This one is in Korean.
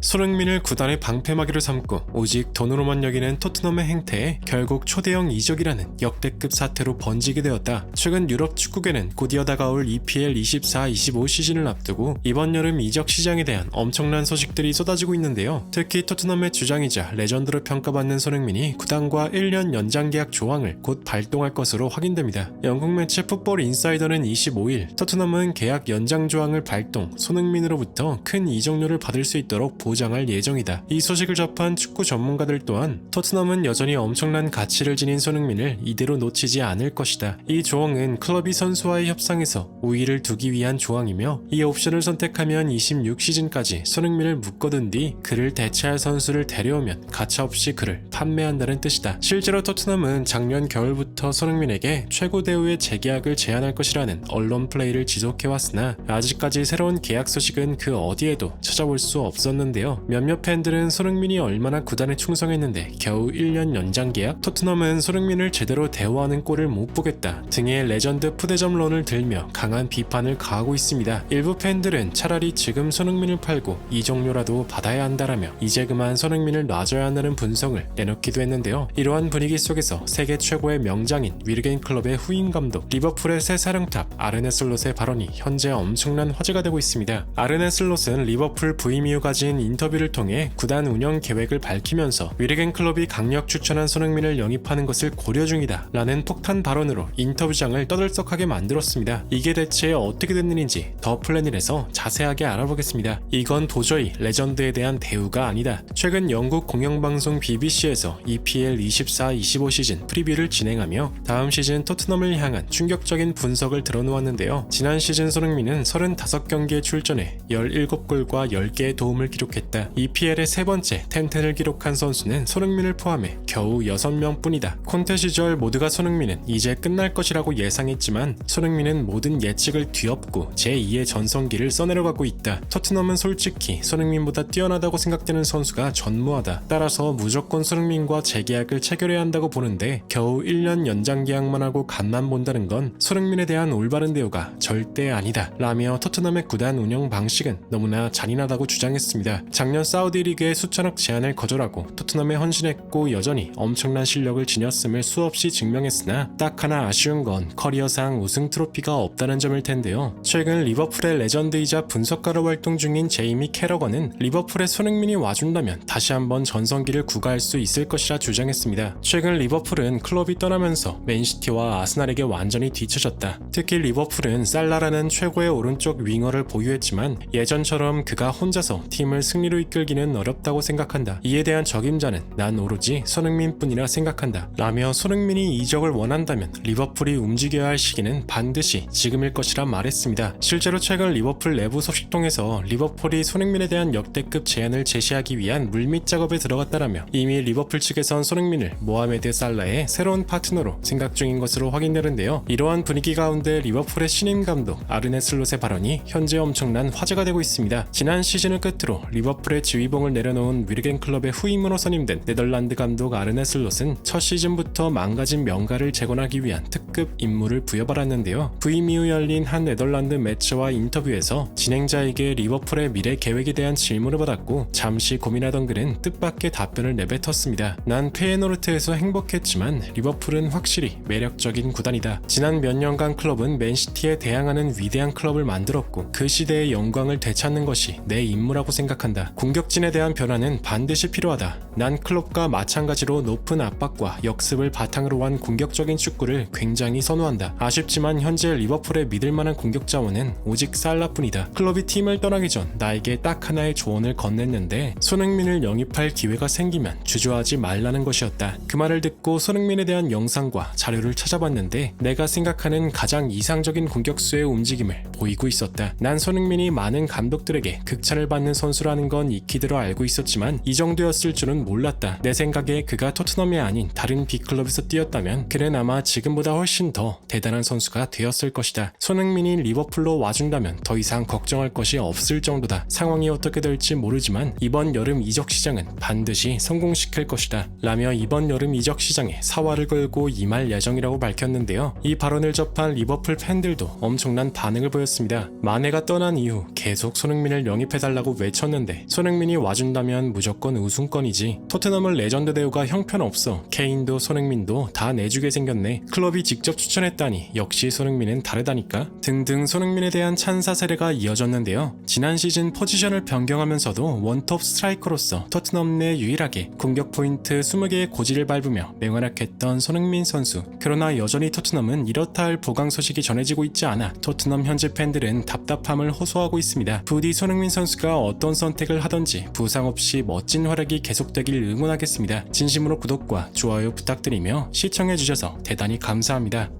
손흥민을 구단의 방패막이로 삼고 오직 돈으로만 여기는 토트넘의 행태에 결국 초대형 이적이라는 역대급 사태로 번지게 되었다. 최근 유럽 축구계는 곧이어 다가올 EPL 24-25 시즌을 앞두고 이번 여름 이적 시장에 대한 엄청난 소식들이 쏟아지고 있는데요. 특히 토트넘의 주장이자 레전드로 평가받는 손흥민이 구단과 1년 연장 계약 조항을 곧 발동할 것으로 확인됩니다. 영국 매체 풋볼 인사이더는 25일 토트넘은 계약 연장 조항을 발동, 손흥민으로부터 큰 이적료를 받을 수 있도록 보장할 예정이다. 이 소식을 접한 축구 전문가들 또한 토트넘은 여전히 엄청난 가치를 지닌 손흥민을 이대로 놓치지 않을 것이다. 이 조항은 클럽이 선수와의 협상에서 우위를 두기 위한 조항이며 이 옵션을 선택하면 26 시즌까지 손흥민을 묶어둔 뒤 그를 대체할 선수를 데려오면 가차없이 그를 판매한다는 뜻이다. 실제로 토트넘은 작년 겨울부터 손흥민에게 최고 대우의 재계약을 제안할 것이라는 언론 플레이를 지속해왔으나 아직까지 새로운 계약 소식은 그 어디에도 찾아볼 수 없었는데 요. 몇몇 팬들은 손흥민이 얼마나 구단에 충성했는데 겨우 1년 연장 계약? 토트넘은 손흥민을 제대로 대우하는 꼴을 못 보겠다 등의 레전드 푸대점론을 들며 강한 비판을 가하고 있습니다. 일부 팬들은 차라리 지금 손흥민을 팔고 이적료라도 받아야 한다라며 이제 그만 손흥민을 놔줘야 한다는 분석을 내놓기도 했는데요. 이러한 분위기 속에서 세계 최고의 명장인 위르겐 클럽의 후임 감독 리버풀의 새 사령탑 아르네 슬롯의 발언이 현재 엄청난 화제가 되고 있습니다. 아르네 슬롯은 리버풀 부임 이후 가진 인터뷰를 통해 구단 운영 계획을 밝히면서 위르겐 클럽이 강력 추천한 손흥민을 영입하는 것을 고려 중이다 라는 폭탄 발언으로 인터뷰장을 떠들썩하게 만들었습니다. 이게 대체 어떻게 된 일인지 더 플래닛에서 자세하게 알아보겠습니다. 이건 도저히 레전드에 대한 대우가 아니다. 최근 영국 공영방송 BBC에서 EPL 24-25 시즌 프리뷰를 진행하며 다음 시즌 토트넘을 향한 충격적인 분석을 들어놓았는데요. 지난 시즌 손흥민은 35경기에 출전해 17골과 10개의 도움을 기록했다. EPL의 세 번째 텐텐을 기록한 선수는 손흥민을 포함해 겨우 6명 뿐이다. 콘테 시절 모두가 손흥민은 이제 끝날 것이라고 예상했지만 손흥민은 모든 예측을 뒤엎고 제2의 전성기를 써내려가고 있다. 토트넘은 솔직히 손흥민보다 뛰어나다고 생각되는 선수가 전무하다. 따라서 무조건 손흥민과 재계약을 체결해야 한다고 보는데 겨우 1년 연장 계약만 하고 간만 본다는 건 손흥민에 대한 올바른 대우가 절대 아니다. 라며 토트넘의 구단 운영 방식은 너무나 잔인하다고 주장했습니다. 작년 사우디 리그의 수천억 제안을 거절하고 토트넘에 헌신했고 여전히 엄청난 실력을 지녔음을 수없이 증명했으나 딱 하나 아쉬운 건 커리어상 우승 트로피가 없다는 점일 텐데요. 최근 리버풀의 레전드이자 분석가로 활동 중인 제이미 캐러건은 리버풀의 손흥민이 와준다면 다시 한번 전성기를 구가할 수 있을 것이라 주장했습니다. 최근 리버풀은 클럽이 떠나면서 맨시티와 아스날에게 완전히 뒤처졌다. 특히 리버풀은 살라라는 최고의 오른쪽 윙어를 보유했지만 예전처럼 그가 혼자서 팀을 승 리로 이끌기는 어렵다고 생각한다. 이에 대한 적임자는 난 오로지 손흥민뿐이라 생각한다. 라며 손흥민이 이적을 원한다면 리버풀이 움직여야 할 시기는 반드시 지금일 것이라 말했습니다. 실제로 최근 리버풀 내부 소식통에서 리버풀이 손흥민에 대한 역대급 제안을 제시하기 위한 물밑 작업에 들어갔다라며 이미 리버풀 측에선 손흥민을 모하메드 살라의 새로운 파트너로 생각 중인 것으로 확인되는데요. 이러한 분위기 가운데 리버풀의 신임 감독 아르네 슬롯의 발언이 현재 엄청난 화제가 되고 있습니다. 지난 시즌을 끝으로 리버 풀의 지휘봉을 내려놓은 위르겐 클럽의 후임으로 선임된 네덜란드 감독 아르네 슬롯은 첫 시즌부터 망가진 명가를 재건하기 위한 특급 임무를 부여받았는데요. 부임 이후 열린 한 네덜란드 매체와 인터뷰에서 진행자에게 리버풀의 미래 계획에 대한 질문을 받았고 잠시 고민하던 그는 뜻밖의 답변을 내뱉었습니다. 난 페에노르트에서 행복했지만 리버풀은 확실히 매력적인 구단이다. 지난 몇 년간 클럽은 맨시티에 대항하는 위대한 클럽을 만들었고 그 시대의 영광을 되찾는 것이 내 임무라고 생각한다. 공격진에 대한 변화는 반드시 필요하다. 난 클럽과 마찬가지로 높은 압박과 역습을 바탕으로 한 공격적인 축구를 굉장히 선호한다. 아쉽지만 현재 리버풀의 믿을 만한 공격 자원은 오직 살라뿐이다. 클럽이 팀을 떠나기 전 나에게 딱 하나의 조언을 건넸는데 손흥민을 영입할 기회가 생기면 주저하지 말라는 것이었다. 그 말을 듣고 손흥민에 대한 영상과 자료를 찾아봤는데 내가 생각하는 가장 이상적인 공격수의 움직임을 보이고 있었다. 난 손흥민이 많은 감독들에게 극찬을 받는 선수라는 건 익히 들어 알고 있었지만 이 정도였을 줄은 몰랐다. 내 생각에 그가 토트넘이 아닌 다른 B클럽에서 뛰었다면 그는 아마 지금보다 훨씬 더 대단한 선수가 되었을 것이다. 손흥민이 리버풀로 와준다면 더 이상 걱정할 것이 없을 정도다. 상황이 어떻게 될지 모르지만 이번 여름 이적 시장은 반드시 성공시킬 것이다. 라며 이번 여름 이적 시장에 사활을 걸고 임할 예정이라고 밝혔는데요. 이 발언을 접한 리버풀 팬들도 엄청난 반응을 보였습니다. 마네가 떠난 이후 계속 손흥민을 영입해달라고 외쳤는데 손흥민이 와준다면 무조건 우승권이지. 토트넘은 레전드 대우가 형편없어. 케인도 손흥민도 다 내주게 생겼네. 클럽이 직접 추천했다니 역시 손흥민은 다르다니까. 등등 손흥민에 대한 찬사 세례가 이어졌는데요. 지난 시즌 포지션을 변경하면서도 원톱 스트라이커로서 토트넘 내 유일하게 공격 포인트 20개의 고지를 밟으며 맹활약했던 손흥민 선수. 그러나 여전히 토트넘은 이렇다 할 보강 소식이 전해지고 있지 않아 토트넘 현지 팬들은 답답함을 호소하고 있습니다. 부디 손흥민 선수가 어떤 선택을 하던지 부상 없이 멋진 활약이 계속되길 응원하겠습니다. 진심으로 구독과 좋아요 부탁드리며 시청해주셔서 대단히 감사합니다.